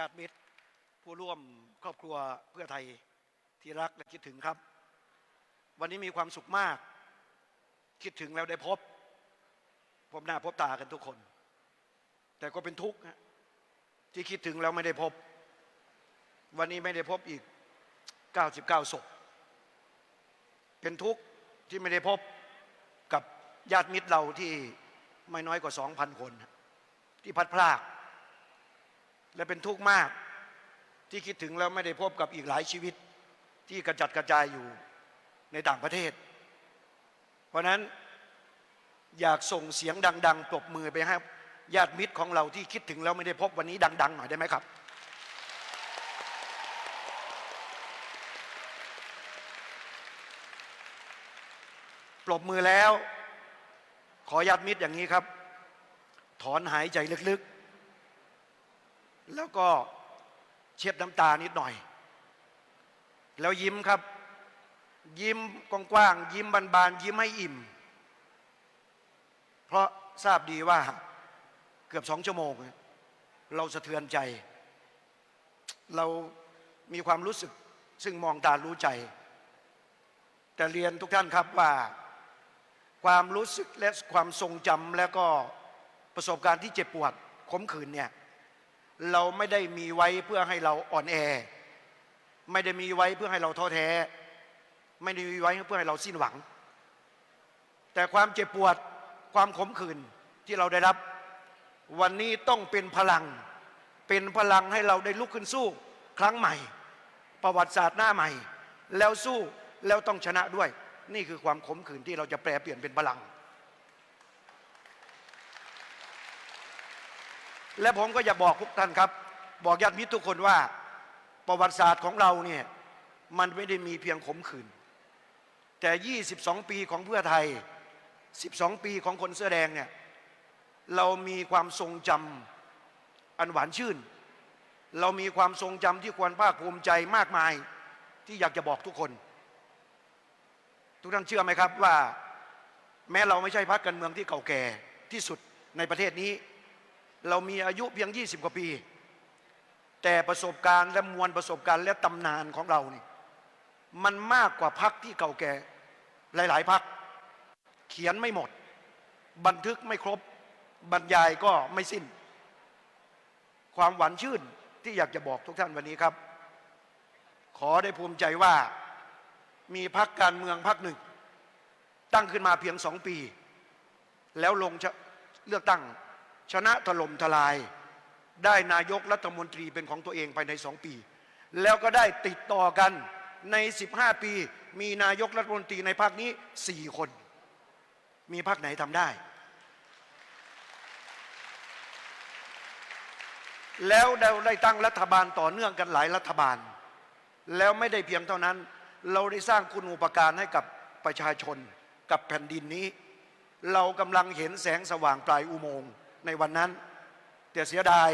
ญาติมิตร ผู้ร่วมครอบครัวเพื่อไทยที่รักและคิดถึงครับ วันนี้มีความสุขมาก คิดถึงแล้วได้พบ พบหน้าพบตากันทุกคน แต่ก็เป็นทุกข์ที่คิดถึงแล้วไม่ได้พบ วันนี้ไม่ได้พบอีก 99ศพเป็นทุกข์ที่ไม่ได้พบกับญาติมิตรเราที่ไม่น้อยกว่า 2,000 คน ที่พัดพลาก และเป็นทุกข์มาก ที่คิดถึงแล้วไม่ได้พบกับอีกหลายชีวิต ที่กระจัดกระจายอยู่ในต่างประเทศ เพราะนั้นอยากส่งเสียงดัง ๆปรบมือไปให้ญาติมิตรของเราที่คิดถึงแล้วไม่ได้พบวันนี้ดัง ๆ หน่อยได้ไหมครับ ปรบมือแล้ว ขอญาติมิตรอย่างนี้ครับ ถอนหายใจลึกๆ แล้วก็เช็ดน้ำตานิดหน่อย แล้วยิ้มครับ ยิ้มกว้างๆยิ้มบานๆยิ้มให้อิ่ม เพราะทราบดีว่าเกือบสองชั่วโมง เราสะเทือนใจ เรามีความรู้สึกซึ่งมองตารู้ใจ แต่เรียนทุกท่านครับว่าความรู้สึกและความทรงจำและก็ประสบการณ์ที่เจ็บปวดขมขื่นเนี่ย เราไม่ได้มีไว้เพื่อให้เราอ่อนแอ ไม่ได้มีไว้เพื่อให้เราท้อแท้ ไม่ได้มีไว้เพื่อให้เราสิ้นหวัง แต่ความเจ็บปวดความขมขื่นที่เราได้รับ วันนี้ต้องเป็นพลัง เป็นพลังให้เราได้ลุกขึ้นสู้ ครั้งใหม่ ประวัติศาสตร์หน้าใหม่ แล้วสู้แล้วต้องชนะด้วย นี่คือความขมขื่นที่เราจะแปลเปลี่ยนเป็นพลัง และผมก็อยากบอกทุกท่านครับ บอกญาติมิตรทุกคนว่า ประวัติศาสตร์ของเราเนี่ยมันไม่ได้มีเพียงขมขื่นแต่ 22 ปีของเพื่อไทย 12 ปีของคนเสื้อแดงเนี่ยเรามีความทรงจำอันหวานชื่น เรามีความทรงจำที่ควรภาคภูมิใจมากมายที่อยากจะบอกทุกคน ทุกท่านเชื่อไหมครับว่า แม้เราไม่ใช่พรรคการเมืองที่เก่าแก่ที่สุดในประเทศนี้ เรามีอายุเพียง 20 กว่าปี แต่ประสบการณ์และมวลประสบการณ์และตำนานของเรานี่ มันมากกว่าพักที่เก่าแก่หลาย ๆ พัก เขียนไม่หมด บันทึกไม่ครบบรรยายก็ไม่สิ้น ความหวานชื่นที่อยากจะบอกทุกท่านวันนี้ครับ ขอได้ภูมิใจว่ามีพักการเมืองพักหนึ่ง ตั้งขึ้นมาเพียงสองปี แล้วลงชะเลือกตั้ง ชนะถล่มทลาย ได้นายกรัฐมนตรีเป็นของตัวเองภายในสองปี แล้วก็ได้ติดต่อกันใน 15 ปี มีนายกรัฐมนตรีในภาคนี้สี่คน มีภาคไหนทำได้ แล้วเราได้ตั้งรัฐบาลต่อเนื่องกันหลายรัฐบาล แล้วไม่ได้เพียงเท่านั้น เราได้สร้างคุณูปการให้กับประชาชนกับแผ่นดินนี้ เรากำลังเห็นแสงสว่างปลายอุโมงค์ ในวันนั้น แต่เสียดาย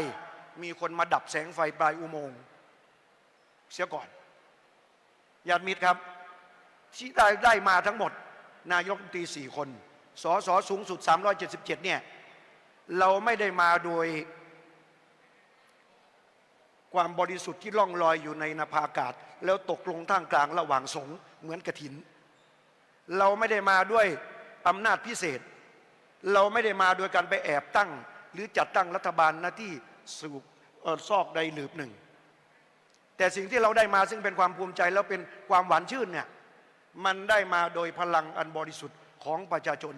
มีคนมาดับแสงไฟปลายอุโมงค์เสียก่อนญาติมิตรครับที่ได้ได้มาทั้งหมด นายกรัฐมนตรีสี่คนสอสอสูงสุด 377 เนี่ย เราไม่ได้มาโดย ความบริสุทธิ์ที่ล่องลอยอยู่ในนภาอากาศ แล้วตกลงท่ามกลางระหว่างสงเหมือนกระถิน เราไม่ได้มาด้วยอำนาจพิเศษ เราไม่ได้มาโดยการไปแอบตั้ง หรือจัดตั้งรัฐบาลหน้าที่สู่ซอกใดหลืบหนึ่ง แต่สิ่งที่เราได้มาซึ่งเป็นความภูมิใจแล้วเป็นความหวานชื่นเนี่ยมันได้มาโดยพลังอันบริสุทธิ์ของประชาชน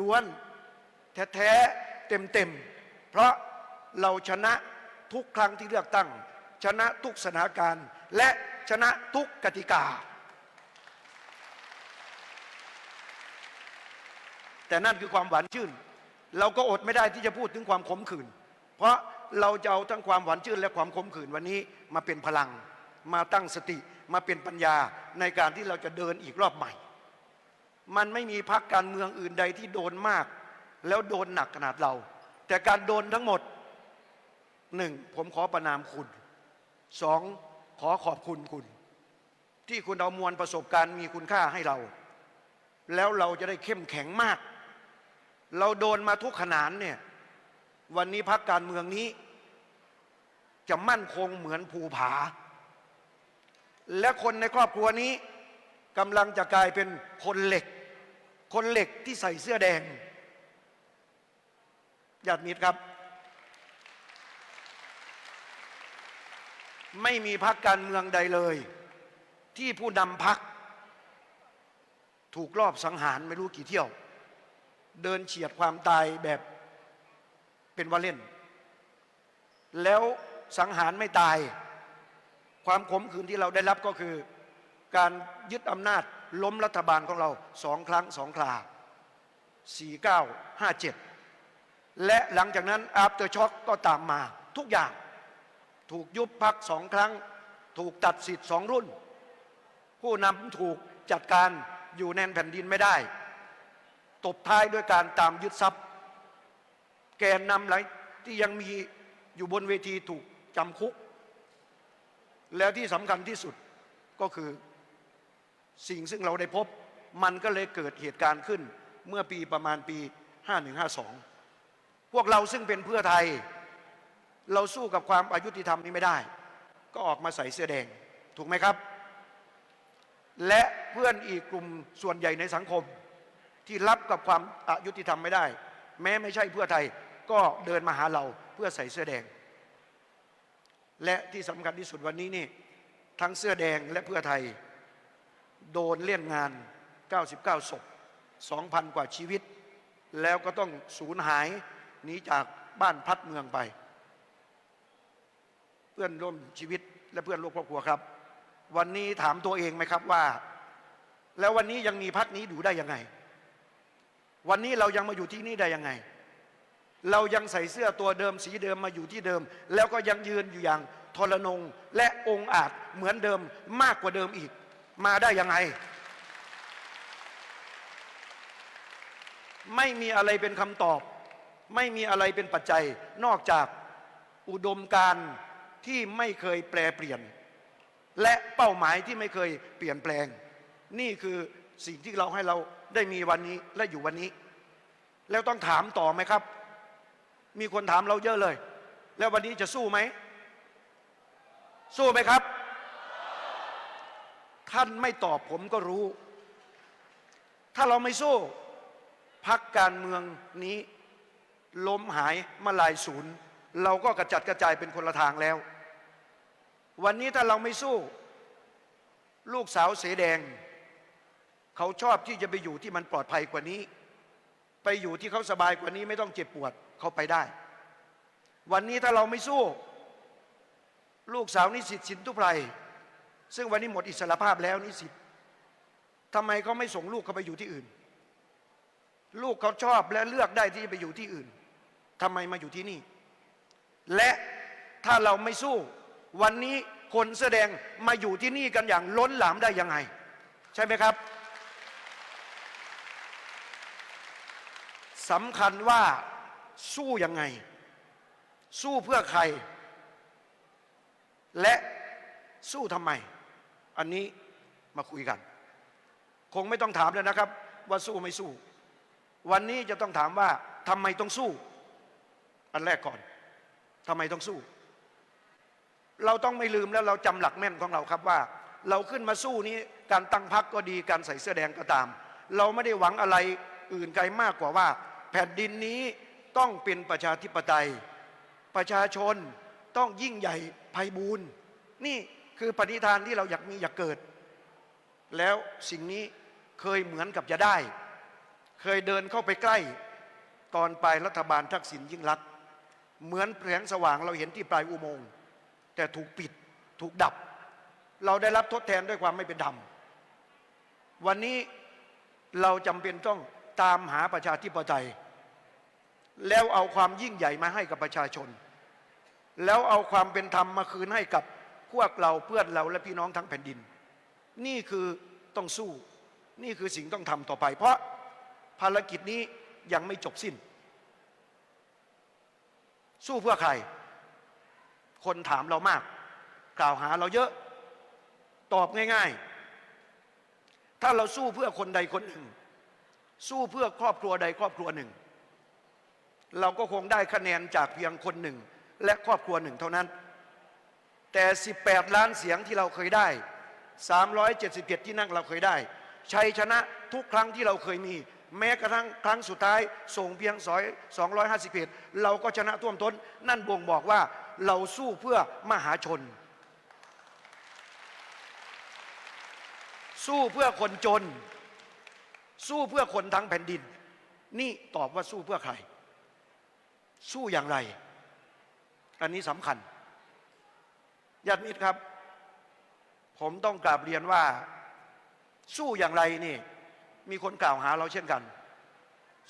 ล้วนๆแท้ๆเต็มๆเพราะเราชนะทุกครั้งที่เลือกตั้ง ชนะทุกสถานการณ์ และชนะทุกกติกา แต่นั่นคือความหวานชื่น เราก็อดไม่ได้ที่จะพูดถึงความขมขื่นเพราะเราจะเอาทั้งความหวานชื่นและความขมขื่นวันนี้มาเป็นพลัง มาตั้งสติมาเป็นปัญญาในการที่เราจะเดินอีกรอบใหม่ มันไม่มีพักการเมืองอื่นใดที่โดนมาก แล้วโดนหนักขนาดเรา แต่การโดนทั้งหมดหนึ่งผมขอประนามคุณสองขอขอบคุณคุณ ที่คุณเอามวลประสบการณ์มีคุณค่าให้เรา แล้วเราจะได้เข้มแข็งมาก เราโดนมาทุกขนานเนี่ย วันนี้พักการเมืองนี้ จะมั่นคงเหมือนภูผา และคนในครอบครัวนี้กำลังจะกลายเป็นคนเหล็ก คนเหล็กที่ใส่เสื้อแดงญาติมิตรครับ ไม่มีพักการเมืองใดเลย ที่ผู้นำพัก ถูกลอบสังหารไม่รู้กี่เที่ยว เดินเฉียดความตายแบบเป็นว่าเล่น แล้วสังหารไม่ตาย ความขมขื่นที่เราได้รับก็คือ การยึดอำนาจล้มรัฐบาลของเราสองครั้งสองครา4957 และหลังจากนั้นอัปเตอร์ช็อคก็ตามมาทุกอย่าง ถูกยุบพักสองครั้ง ถูกตัดสิทธิ์สองรุ่น ผู้นำถูกจัดการอยู่แนนแผ่นดินไม่ได้ ตบท้ายด้วยการตามยึดทรัพย์ แกนนำหลายที่ยังมีอยู่บนเวทีถูกจำคุก แล้วที่สำคัญที่สุดก็คือสิ่งซึ่งเราได้พบมันก็เลยเกิดเหตุการณ์ขึ้นเมื่อปีประมาณปี 5152 พวกเราซึ่งเป็นเพื่อไทย เราสู้กับความอายุติธรรมนี้ไม่ได้ ก็ออกมาใส่เสื้อแดง ถูกไหมครับ และเพื่อนอีกกลุ่มส่วนใหญ่ในสังคม ที่รับกับความอายุติธรรมไม่ได้ แม้ไม่ใช่เพื่อไทยก็เดินมาหาเราเพื่อใส่เสื้อแดง และที่สำคัญที่สุดวันนี้นี่ทั้งเสื้อแดงและเพื่อไทย โดนเล่นงาน 99ศพ2,000 กว่าชีวิต แล้วก็ต้องสูญหายหนีจากบ้านพัดเมืองไป เพื่อนร่วมชีวิตและเพื่อนร่วมครอบครัวครับ วันนี้ถามตัวเองไหมครับว่า แล้ววันนี้ยังมีพักนี้อยู่ได้ยังไง วันนี้เรายังมาอยู่ที่นี่ได้ยังไง เรายังใส่เสื้อตัวเดิมสีเดิมมาอยู่ที่เดิม แล้วก็ยังยืนอยู่อย่างทรนงและองค์อาจเหมือนเดิมมากกว่าเดิมอีก มาได้ยังไง ไม่มีอะไรเป็นคำตอบ ไม่มีอะไรเป็นปัจจัย นอกจากอุดมการที่ไม่เคยแปรเปลี่ยน และเป้าหมายที่ไม่เคยเปลี่ยนแปลง นี่คือสิ่งที่เราให้เรา ได้มีวันนี้และอยู่วันนี้ แล้วต้องถามต่อไหมครับ มีคนถามเราเยอะเลย แล้ววันนี้จะสู้ไหม สู้ไหมครับ ท่านไม่ตอบผมก็รู้ ถ้าเราไม่สู้พักการเมืองนี้ล้มหายมาลายศูนย์ เราก็กระจัดกระจายเป็นคนละทางแล้ว วันนี้ถ้าเราไม่สู้ ลูกสาวเสแดง เขาชอบที่จะไปอยู่ที่มันปลอดภัยกว่านี้ ไปอยู่ที่เขาสบายกว่านี้ไม่ต้องเจ็บปวดเขาไปได้ วันนี้ถ้าเราไม่สู้ ลูกสาวนิสิตสินทุไพรซึ่งวันนี้หมดอิสรภาพแล้วนิสิตทำไมเขาไม่ส่งลูกเขาไปอยู่ที่อื่น ลูกเขาชอบและเลือกได้ที่จะไปอยู่ที่อื่นทำไมมาอยู่ที่นี่ และถ้าเราไม่สู้ วันนี้คนแสอแดงมาอยู่ที่นี่กันอย่างล้นหลามได้ยังไง ใช่ไหมครับ สำคัญว่าสู้ยังไง สู้เพื่อใคร และสู้ทำไม อันนี้มาคุยกัน คงไม่ต้องถามแล้วนะครับ ว่าสู้ไม่สู้ วันนี้จะต้องถามว่าทำไมต้องสู้ อันแรกก่อนทำไมต้องสู้ เราต้องไม่ลืมแล้วเราจำหลักแม่นของเราครับว่า เราขึ้นมาสู้นี้การตั้งพักก็ดีการใส่เสื้อแดงก็ตาม เราไม่ได้หวังอะไรอื่นไกลมากกว่าว่า แผ่นดินนี้ต้องเป็นประชาธิปไตย ประชาชนต้องยิ่งใหญ่ไพบูรณ์นี่คือปณิธานที่เราอยากมีอยากเกิด แล้วสิ่งนี้เคยเหมือนกับจะได้ เคยเดินเข้าไปใกล้ ตอนปลายรัฐบาลทักษิณยิ่งรัก เหมือนแสงสว่างเราเห็นที่ปลายอุโมงค์แต่ถูกปิดถูกดับ เราได้รับทดแทนด้วยความไม่เป็นธรรมวันนี้เราจำเป็นต้องตามหาประชาธิปไตย แล้วเอาความยิ่งใหญ่มาให้กับประชาชน แล้วเอาความเป็นธรรมมาคืนให้กับพวกเราเพื่อนเราและพี่น้องทั้งแผ่นดิน นี่คือต้องสู้ นี่คือสิ่งต้องทำต่อไป เพราะภารกิจนี้ยังไม่จบสิ้น สู้เพื่อใคร คนถามเรามาก กล่าวหาเราเยอะ ตอบง่าย ๆ ถ้าเราสู้เพื่อคนใดคนหนึ่ง สู้เพื่อครอบครัวใดครอบครัวหนึ่ง เราก็คงได้คะแนนจากเพียงคนหนึ่ง และครอบครัวหนึ่งเท่านั้น แต่ 18 ล้านเสียงที่เราเคยได้ 377 ที่นั่งเราเคยได้ ชัยชนะทุกครั้งที่เราเคยมี แม้กระทั่งครั้งสุดท้าย ส่งเพียง251 เราก็ชนะท่วมท้น นั่นบ่งบอกว่าเราสู้เพื่อมหาชน สู้เพื่อคนจน สู้เพื่อคนทั้งแผ่นดิน นี่ตอบว่าสู้เพื่อใคร สู้อย่างไร อันนี้สำคัญญาติมิตรครับ ผมต้องกราบเรียนว่า สู้อย่างไรนี่ มีคนกล่าวหาเราเช่นกัน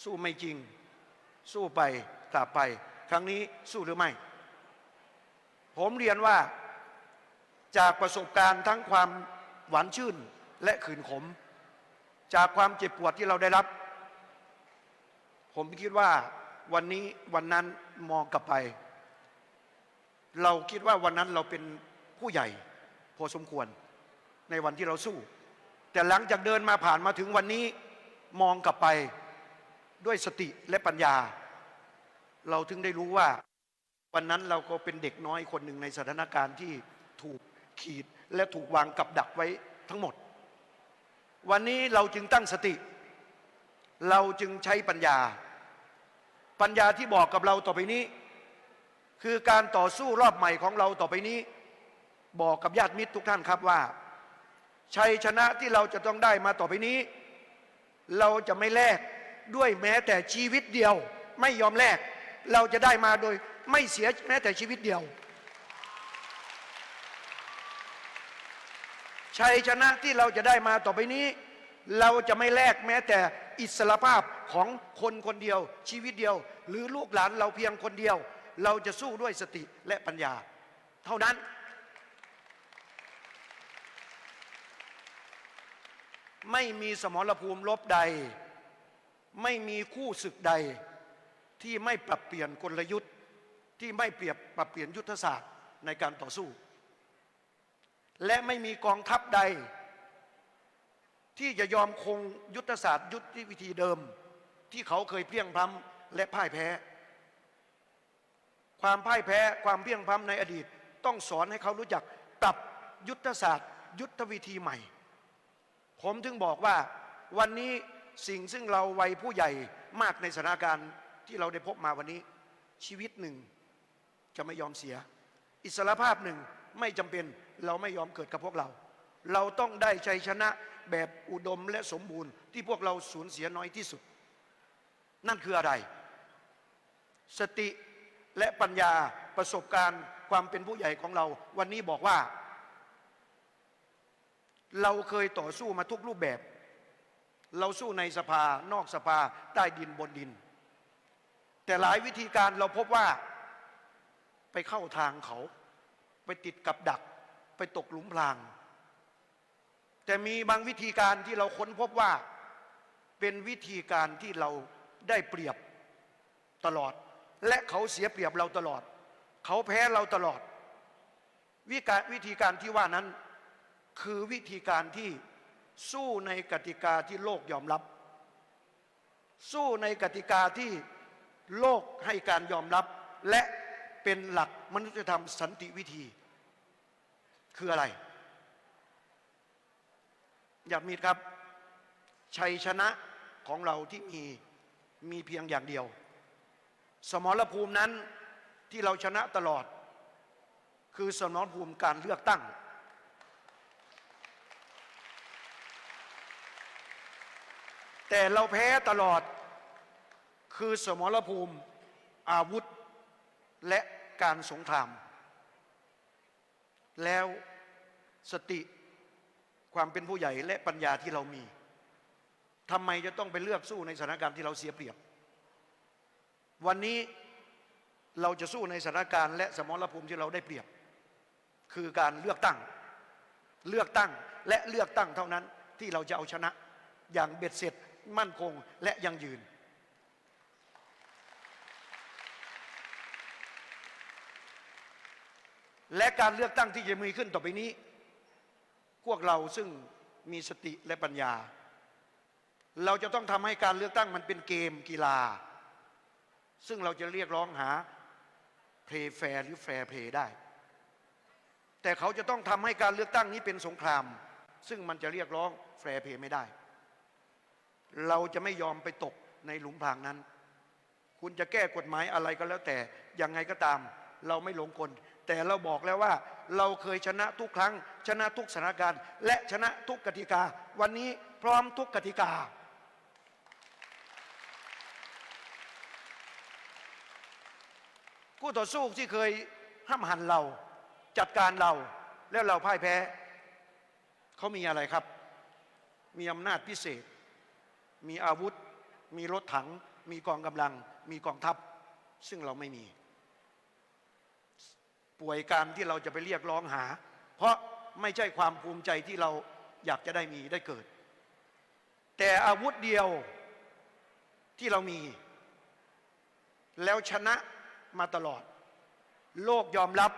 สู้ไม่จริง สู้ไปกลับไป ครั้งนี้สู้หรือไม่ ผมเรียนว่าจากประสบการณ์ทั้งความหวานชื่นและขืนขม จากความเจ็บปวดที่เราได้รับ ผมคิดว่า วันนี้วันนั้นมองกลับไป เราคิดว่าวันนั้นเราเป็นผู้ใหญ่พอสมควรในวันที่เราสู้ แต่หลังจากเดินมาผ่านมาถึงวันนี้มองกลับไปด้วยสติและปัญญา เราถึงได้รู้ว่า วันนั้นเราก็เป็นเด็กน้อยคนหนึ่งในสถานการณ์ที่ถูกขีดและถูกวางกับดักไว้ทั้งหมด วันนี้เราจึงตั้งสติ เราจึงใช้ปัญญา ปัญญาที่บอกกับเราต่อไปนี้ คือการต่อสู้รอบใหม่ของเราต่อไปนี้ บอกกับญาติมิตรทุกท่านครับว่า ชัยชนะที่เราจะต้องได้มาต่อไปนี้ เราจะไม่แลกด้วยแม้แต่ชีวิตเดียว ไม่ยอมแลกเราจะได้มาโดยไม่เสียแม้แต่ชีวิตเดียว ชัยชนะที่เราจะได้มาต่อไปนี้ เราจะไม่แลกแม้แต่อิสรภาพของคนคนเดียว ชีวิตเดียว หรือลูกหลานเราเพียงคนเดียว เราจะสู้ด้วยสติและปัญญา เท่านั้น ไม่มีสมรภูมิลบใด ไม่มีคู่ศึกใด ที่ไม่ปรับเปลี่ยนกลยุทธ์ที่ไม่เปรียบปรับเปลี่ยนยุทธศาสตร์ในการต่อสู้ และไม่มีกองทัพใด ที่จะยอมคงยุทธศาสตร์ยุทธวิธีเดิม ที่เขาเคยเพียงพล้ำและพ่ายแพ้ ความพ่ายแพ้ความเพียงพล้ำในอดีต ต้องสอนให้เขารู้จักปรับยุทธศาสตร์ ยุทธวิธีใหม่ ผมถึงบอกว่าวันนี้สิ่งซึ่งเราวัยผู้ใหญ่มากในสถานการณ์ที่เราได้พบมาวันนี้ ชีวิตหนึ่งจะไม่ยอมเสีย อิสรภาพหนึ่งไม่จำเป็นเราไม่ยอมเกิดกับพวกเรา เราต้องได้ชัยชนะแบบอุดมและสมบูรณ์ ที่พวกเราสูญเสียน้อยที่สุด นั่นคืออะไร สติและปัญญาประสบการณ์ความเป็นผู้ใหญ่ของเรา วันนี้บอกว่า เราเคยต่อสู้มาทุกรูปแบบ เราสู้ในสภานอกสภาใต้ดินบนดิน แต่หลายวิธีการเราพบว่าไปเข้าทางเขา ไปติดกับดัก ไปตกหลุมพราง แต่มีบางวิธีการที่เราค้นพบว่า เป็นวิธีการที่เราได้เปรียบตลอด และเขาเสียเปรียบเราตลอด เขาแพ้เราตลอด วิการวิธีการที่ว่านั้น คือวิธีการที่สู้ในกติกาที่โลกยอมรับ สู้ในกติกาที่โลกให้การยอมรับ และเป็นหลักมนุษยธรรมสันติวิธี คืออะไร อยากมีครับ ชัยชนะของเราที่มีมีเพียงอย่างเดียว สมรภูมินั้นที่เราชนะตลอด คือสมรภูมิการเลือกตั้ง แต่เราแพ้ตลอดคือสมรภูมิอาวุธและการสงคราม แล้วสติ ความเป็นผู้ใหญ่และปัญญาที่เรามีทำไมจะต้องไปเลือกสู้ในสถานการณ์ที่เราเสียเปรียบ วันนี้เราจะสู้ในสถานการณ์และสมรภูมิที่เราได้เปรียบ คือการเลือกตั้ง เลือกตั้งและเลือกตั้งเท่านั้นที่เราจะเอาชนะอย่างเบ็ดเสร็จมั่นคงและยั่งยืน และการเลือกตั้งที่จะมีขึ้นต่อไปนี้ พวกเราซึ่งมีสติและปัญญา เราจะต้องทำให้การเลือกตั้งมันเป็นเกมกีฬา ซึ่งเราจะเรียกร้องหาเพลย์แฟร์หรือแฟร์เพลย์ได้ แต่เขาจะต้องทำให้การเลือกตั้งนี้เป็นสงคราม ซึ่งมันจะเรียกร้องแฟร์เพย์ไม่ได้ เราจะไม่ยอมไปตกในหลุมพรางนั้น คุณจะแก้กฎหมายอะไรก็แล้วแต่ยังไงก็ตาม เราไม่หลงกล แต่เราบอกแล้วว่า เราเคยชนะทุกครั้ง ชนะทุกสถานการณ์ และชนะทุกกติกา วันนี้พร้อมทุกกติกา คู่ต่อสู้ที่เคยห้ามหันเรา จัดการเราแล้วเราพ่ายแพ้ เขามีอะไรครับ มีอำนาจพิเศษ มีอาวุธ มีรถถัง มีกองกำลัง มีกองทัพ ซึ่งเราไม่มี ป่วยการที่เราจะไปเรียกร้องหา เพราะไม่ใช่ความภูมิใจที่เราอยากจะได้มีได้เกิด แต่อาวุธเดียวที่เรามี แล้วชนะมาตลอด โลกยอมรับ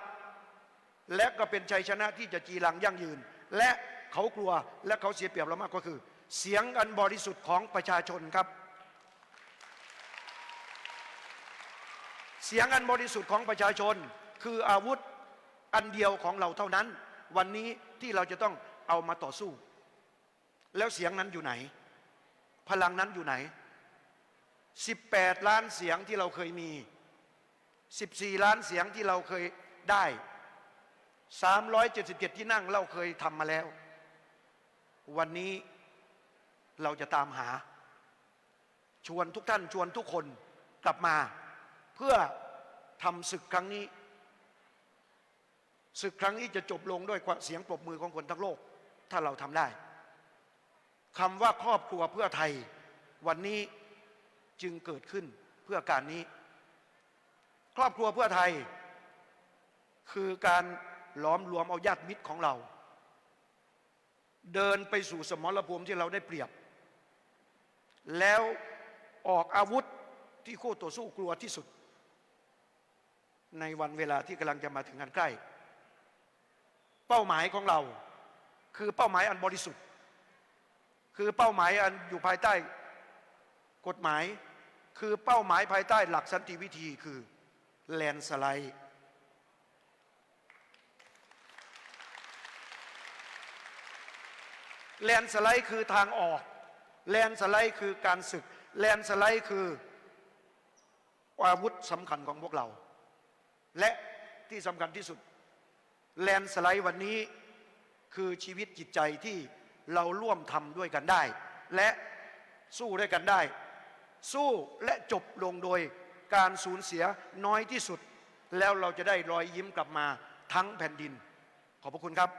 และก็เป็นชัยชนะที่จะจีรังยั่งยืน และเขากลัวและเขาเสียเปรียบเรามากก็คือ เสียงอันบริสุทธิ์ของประชาชนครับ เสียงอันบริสุทธิ์ของประชาชน คืออาวุธอันเดียวของเราเท่านั้น วันนี้ที่เราจะต้องเอามาต่อสู้ แล้วเสียงนั้นอยู่ไหน พลังนั้นอยู่ไหน 18 ล้านเสียงที่เราเคยมี 14 ล้านเสียงที่เราเคยได้ 377 ที่นั่งเราเคยทำมาแล้ว วันนี้เราจะตามหา ชวนทุกท่านชวนทุกคนกลับมา เพื่อทำศึกครั้งนี้ ศึกครั้งนี้จะจบลงด้วยเสียงปรบมือของคนทั้งโลก ถ้าเราทำได้คำว่าครอบครัวเพื่อไทย วันนี้จึงเกิดขึ้นเพื่อการนี้ ครอบครัวเพื่อไทย คือการล้อมรวมเอาญาติมิตรของเรา เดินไปสู่สมรภูมิที่เราได้เปรียบ แล้วออกอาวุธที่คู่ต่อสู้กลัวที่สุด ในวันเวลาที่กำลังจะมาถึงกันใกล้ เป้าหมายของเรา คือเป้าหมายอันบริสุทธิ์ คือเป้าหมายอันอยู่ภายใต้กฎหมาย คือเป้าหมายภายใต้หลักสันติวิธีคือแลนสไลด์แลนสไลด์คือทางออก แลนสไลด์คือการศึก แลนสไลด์คืออาวุธสำคัญของพวกเรา และที่สำคัญที่สุด แลนสไลด์วันนี้คือชีวิตจิตใจที่เราร่วมทำด้วยกันได้ และสู้ด้วยกันได้ สู้และจบลงโดยการสูญเสียน้อยที่สุด แล้วเราจะได้รอยยิ้มกลับมาทั้งแผ่นดิน ขอบพระคุณครับ